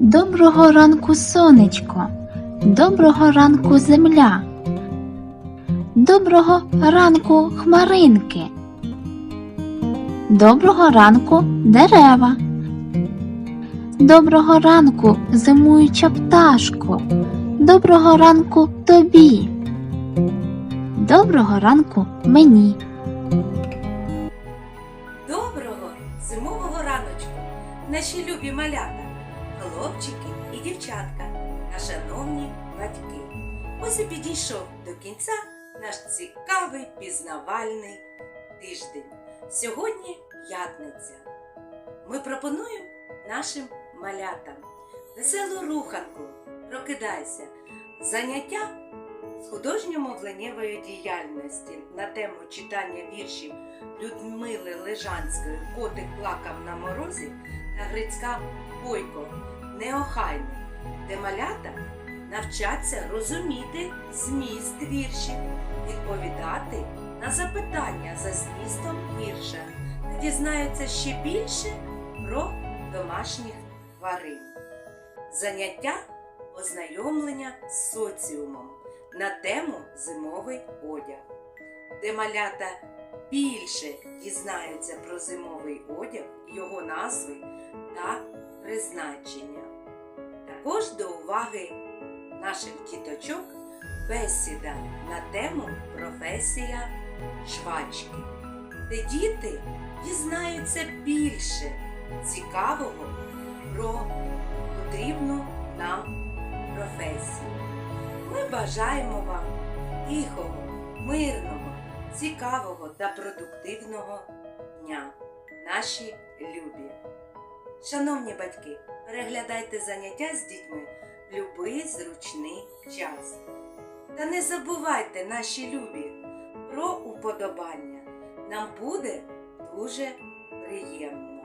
Доброго ранку, сонечко, доброго ранку, земля. Доброго ранку, хмаринки. Доброго ранку, дерева. Доброго ранку, зимуюча пташко. Доброго ранку тобі. Доброго ранку мені. Раночку, наші любі малята, хлопчики і дівчатка, та шановні батьки. Ось і підійшов до кінця наш цікавий пізнавальний тиждень. Сьогодні п'ятниця. Ми пропонуємо нашим малятам веселу руханку. Прокидайся. Заняття художньо-мовленнєвої діяльності. На тему читання віршів Людмили Лежанської Котик плакав на морозі та Грицька Бойко Неохайний, де малята навчаться розуміти зміст віршів, відповідати на запитання за змістом вірша. Та дізнаються ще більше про домашніх тварин. Заняття ознайомлення з соціумом на тему зимовий одяг, де малята більше дізнаються про зимовий одяг, його назви та призначення. Також до уваги наших діточок бесіда на тему професія швачки, де діти дізнаються більше цікавого про потрібну нам професію. Бажаємо вам тихого, мирного, цікавого та продуктивного дня, наші любі. Шановні батьки, переглядайте заняття з дітьми в будь-який зручний час. Та не забувайте, наші любі, про уподобання. Нам буде дуже приємно.